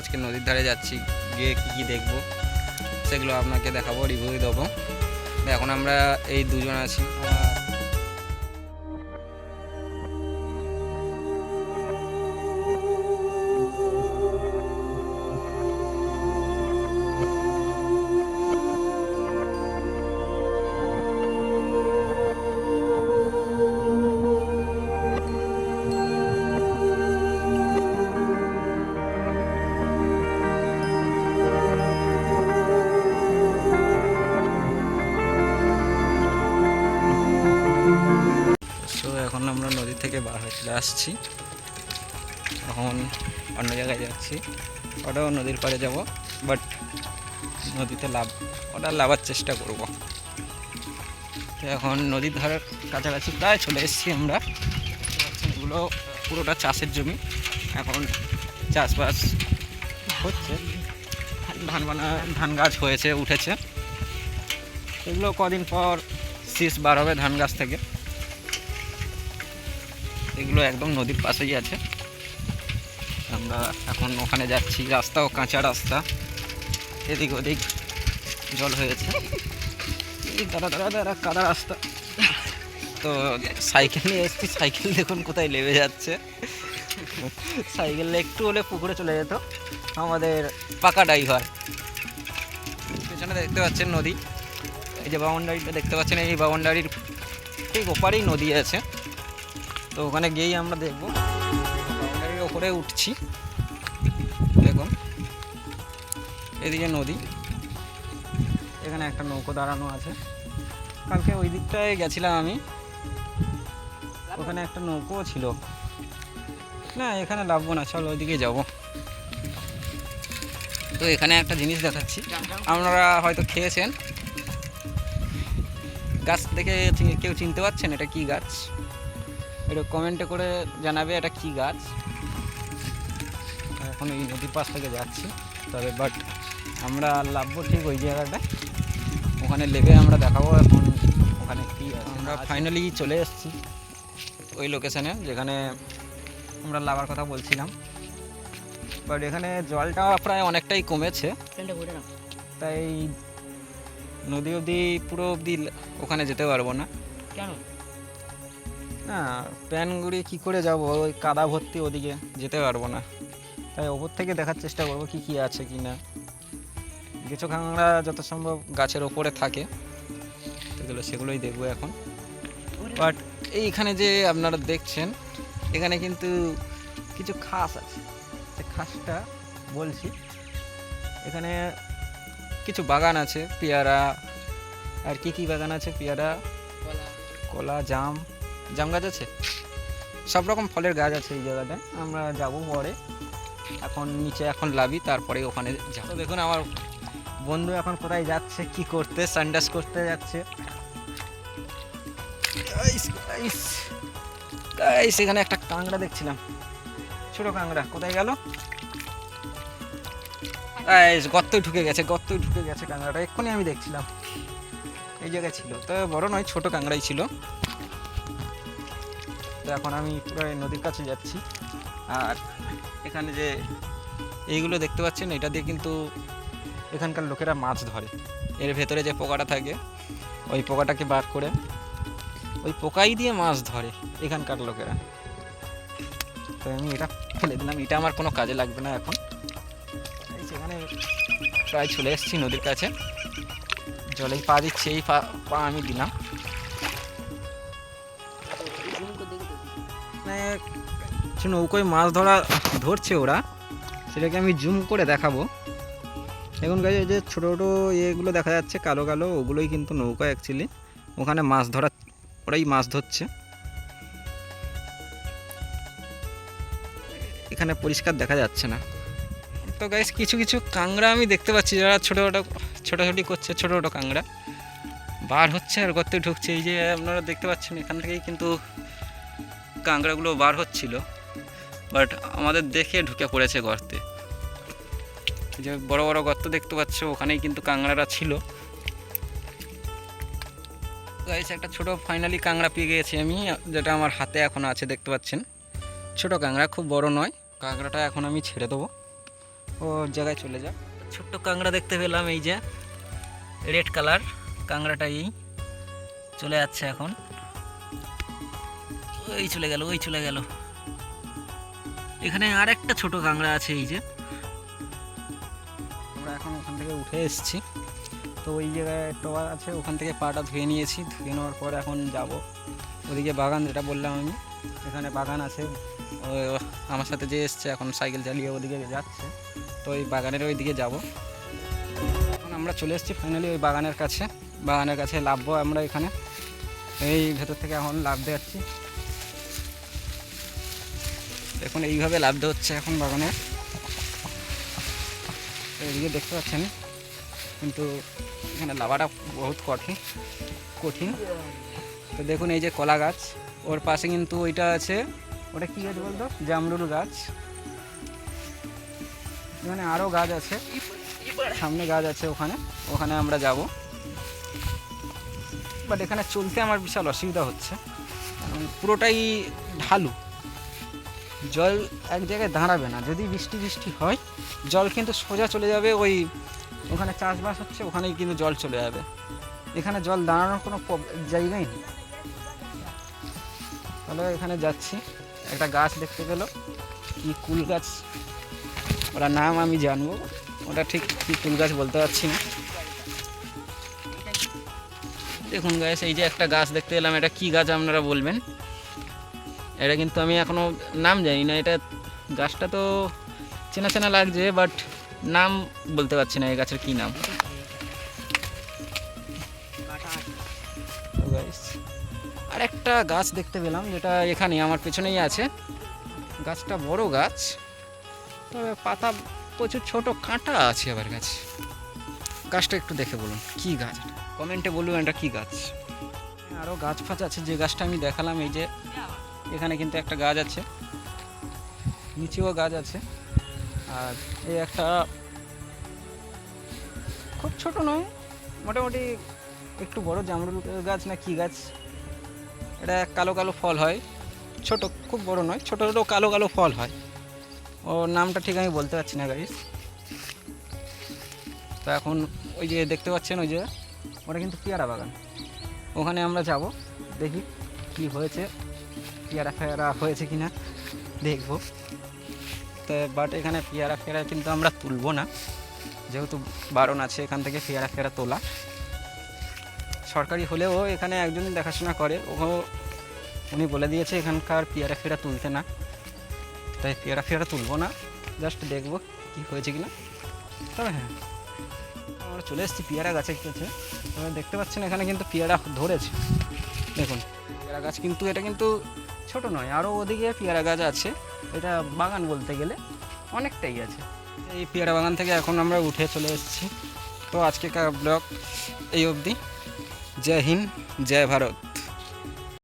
আজকে নদীর ধারে যাচ্ছি, গিয়ে কী কী দেখব, সেগুলো আপনাকে দেখাবো রিভিউ দেবো। এখন আমরা এই দুজন আছি থেকে বার হয়ে চলে আসছি। এখন অন্য জায়গায় যাচ্ছি। ওটাও নদীর পাড়ে যাব বাট নদীতে লাভ, ওটা লাভার চেষ্টা করব। তো এখন নদীর ধারের কাছাকাছি প্রায় চলে এসেছি আমরা। এগুলো পুরোটা চাষের জমি। এখন চাষবাস হচ্ছে। ধান বানা, ধান গাছ হয়েছে, উঠেছে। এগুলো কদিন পর শীষ বার হবে ধান গাছ থেকে। এগুলো একদম নদীর পাশেই আছে। আমরা এখন ওখানে যাচ্ছি, রাস্তাও কাঁচা রাস্তা। এদিক ওদিক জল হয়েছে। দাঁড়া দাঁড়া দাঁড়া, কাদা রাস্তা। তো সাইকেল নিয়ে এসেছি। সাইকেল দেখুন কোথায় লেবে যাচ্ছে। সাইকেল একটু হলে পুকুরে চলে যেত। আমাদের পাকা ড্রাইভার। পেছনে দেখতে পাচ্ছেন নদী। এই যে বাউন্ডারিটা দেখতে পাচ্ছেন, এই বাউন্ডারির ঠিক ওপারেই নদী আছে। তো ওখানে গিয়েই আমরা দেখব। বাউন্ডারির ওপরে উঠছি। দেখুন। এদিকে নদী। এখানে একটা নৌকো দাঁড়ানো আছে। কালকে ওই দিকটায় গেছিলাম আমি। ওখানে একটা নৌকো ছিল। না, এখানে লাভবো না, চল ওইদিকে যাব। তো এখানে একটা জিনিস দেখাচ্ছি। আপনারা হয়তো খেয়েছেন। গাছ দেখে কেউ চিনতে পারছেন এটা কি গাছ? এটা কমেন্টে করে জানাবে এটা কি গাছ। এখন এই নদীর পাশ থেকে যাচ্ছি তবে বাট আমরা লাভবো ঠিক ওই জায়গাটা ওখানে লেবে আমরা দেখাবো এখন ওখানে কি আমরা ফাইনালি চলে এসেছি ওই লোকেশানে যেখানে আমরা লাভার কথা বলছিলাম। বাট এখানে জলটা প্রায় অনেকটাই কমেছে। তাই নদী অবধি পুরো অবধি ওখানে যেতে পারব না। কেন? না প্যানগুড়ি কী করে যাব? ওই কাদা ভর্তি ওদিকে যেতে পারব না। তাই ওপর থেকে দেখার চেষ্টা করব কি কি আছে কি না। কিছু কাঁকড়া যত সম্ভব গাছের ওপরে থাকে। সেগুলো সেগুলোই দেখব এখন। বাট এইখানে যে আপনারা দেখছেন, এখানে কিন্তু কিছু খাস আছে। সে খাসটা বলছি, এখানে কিছু বাগান আছে, পেয়ারা, আর কি কি বাগান আছে, পেয়ারা কলা, জাম। জাম গাছ আছে? সব রকম ফলের গাছ আছে এই জায়গাটায় আমরা যাব পরে। এখন নিচে এখন লাভি তারপরে ওখানে যাব। দেখুন, আমার বন্ধু এখন কোথায় যাচ্ছে, কি করতে, সানডাস করতে যাচ্ছে। এখানে একটা কাংড়া দেখছিলাম। ছোট কাংড়া কোথায় গেল? গর্তই ঢুকে গেছে, গর্তই ঢুকে গেছে কাংড়াটা এক্ষুনি আমি দেখছিলাম। এই জায়গায় ছিল। তো বড় নয়, ছোট কাংড়াই ছিল। তো এখন আমি পুরো এই নদীর কাছে যাচ্ছি। আর এখানে যে এইগুলো দেখতে পাচ্ছেন, এটা দিয়ে কিন্তু এখানকার লোকেরা মাছ ধরে। এর ভেতরে যে পোকাটা থাকে, ওই পোকাটাকে বার করে ওই পোকাই দিয়ে মাছ ধরে এখানকার লোকেরা। তো আমি এটা ফেলে দিলাম, এটা আমার কোনো কাজে লাগবে না এখন। এই সেখানে প্রায় চলে এসেছি নদীর কাছে। জলেই পা দিচ্ছি, এই পা পা আমি দিলাম। কিছু নৌকোয়, মাছ ধরা ধরছে ওরা। সেটাকে আমি জুম করে দেখাবো। এখন গাছ যে ছোটো ছোটো ইয়েগুলো দেখা যাচ্ছে, কালো কালো, ওগুলোই কিন্তু নৌকা অ্যাকচুয়ালি ওখানে মাছ ধরা, ওরাই মাছ ধরছে। এখানে পরিষ্কার দেখা যাচ্ছে না। তো গাইস কিছু কিছু কাংড়া আমি দেখতে পাচ্ছি, যারা ছোটো ছোটো, ছোটাছুটি করছে, ছোটো ছোটো কাংড়া বার হচ্ছে আর গর্তে ঢুকছে। এই যে আপনারা দেখতে পাচ্ছেন, এখান থেকেই কিন্তু কাঁকড়াগুলো বার হচ্ছিল। বাট আমাদের দেখে ঢুকে পড়েছে গর্তে। যে বড় বড় গর্ত দেখতে পাচ্ছ, ওখানেই কিন্তু কাঁকড়ারা ছিল। গাইস একটা ছোট ফাইনালি কাঁকড়া পেয়ে গেছি আমি, যেটা আমার হাতে এখন আছে, দেখতে পাচ্ছেন? ছোট কাঁকড়া খুব বড় নয়। কাঁকড়াটা এখন আমি ছেড়ে দেবো। ও জায়গায় চলে যা ছোট্ট কাঁকড়া দেখতে পেলাম, এই যে রেড কালার কাঁকড়াটা এই চলে যাচ্ছে এখন। ওই চলে গেল, ওই চলে গেল। এখানে আর একটা ছোট কাঁকড়া আছে, এই যে। আমরা এখন ওখান থেকে উঠে এসেছি। তো ওই জায়গায় টোয়া আছে, ওখান থেকে পাটা ধুয়ে নিয়েছি। ধুয়ে নেওয়ার পর এখন যাব। ওদিকে বাগান যেটা বললাম আমি, এখানে বাগান আছে। আমার সাথে যে এসছে, এখন সাইকেল চালিয়ে ওদিকে যাচ্ছে। তো ওই বাগানের ওই দিকে যাব। এখন আমরা চলে এসেছি ফাইনালি ওই বাগানের কাছে। বাগানের কাছে লাভবো আমরা এখানে। এই ভেতর থেকে এখন লাভতে যাচ্ছি দেখুন, এইভাবে লাভতে হচ্ছে এখন বাগানে। এইদিকে দেখতে পাচ্ছেন, কিন্তু এখানে লাভাটা বহুত কঠিন কঠিন। তো দেখুন, এই যে কলা গাছ, ওর পাশে কিন্তু ওইটা আছে, ওটা কী গাছ বলতো? জামরুল গাছ। এখানে আরও গাছ আছে, সামনে গাছ আছে ওখানে ওখানে আমরা যাব। বাট এখানে চলতে আমার বিশাল অসুবিধা হচ্ছে পুরোটাই ঢালু। জল এক জায়গায় দাঁড়াবে না। যদি বৃষ্টি বৃষ্টি হয়, জল কিন্তু সোজা চলে যাবে, ওই ওখানে চাষবাস হচ্ছে, ওখানেই কিন্তু জল চলে যাবে। এখানে জল দাঁড়ানোর কোনো জায়গাই নেই। তাহলে এখানে যাচ্ছি। একটা গাছ দেখতে গেল কি কুল গাছ? ওটা নাম আমি জানব। ওটা ঠিক কি কুল গাছ বলতে পারছি না। দেখুন গাছ এই যে একটা গাছ দেখতে এলাম। এটা কি গাছ আপনারা বলবেন? এটা কিন্তু আমি এখনও নাম জানি না, এটা গাছটা তো চেনা চেনা লাগছে বাট নাম বলতে পারছি না এই গাছের কি নাম। আর একটা গাছ দেখতে পেলাম, যেটা এখানে আমার পেছনেই আছে। গাছটা বড় গাছ, তবে পাতা প্রচুর ছোট, কাঁটা আছে আবার গাছ। গাছটা একটু দেখে বলুন, কি গাছ? কমেন্টে বলুন এটা কি গাছ? আরও গাছ ফাছ আছে, যে গাছটা আমি দেখালাম, এই যে এখানে কিন্তু একটা গাছ আছে। নিচেও গাছ আছে। আর এই একটা খুব ছোট নয়, মোটামুটি একটু বড় জামরুল গাছ না কি গাছ? এটা কালো কালো ফল হয়। ছোট, খুব বড় নয়, ছোট ছোট কালো কালো ফল হয়। ও নামটা ঠিক আমি বলতে পারছি না গাইস তো এখন ওই যে দেখতে পাচ্ছেন ওই যে, ওটা কিন্তু পেয়ারা বাগান। ওখানে আমরা যাব, দেখি কি হয়েছে। পেয়ারা ফেয়ারা হয়েছে কি না দেখব। তো বাট এখানে পেয়ারা ফেয়ারা কিন্তু আমরা তুলবো না। যেহেতু বারণ আছে, এখান থেকে পেয়ারা ফেয়ারা তোলা। সরকারি হলেও এখানে একজন দেখাশোনা করে ও উনি বলে দিয়েছে এখানকার পেয়ারা ফেরা তুলতে না। তাই পেয়ারা ফেরা তুলবো না জাস্ট দেখব কি হয়েছে কি না তবে হ্যাঁ আমরা চলে এসেছি পেয়ারা গাছের কাছে। তবে দেখতে পাচ্ছেন এখানে কিন্তু পেয়ারা ধরেছে। দেখুন, পেয়ারা গাছ কিন্তু, এটা কিন্তু ছোট নয় আরও ওদিকে পেয়ারা গাছ আছে। এটা বাগান বলতে গেলে অনেকটাই আছে। এই পেয়ারা বাগান থেকে এখন আমরা উঠে চলে এসেছি। তো আজকেকার ব্লগ এই অবধি। জয় হিন্দ, জয় ভারত।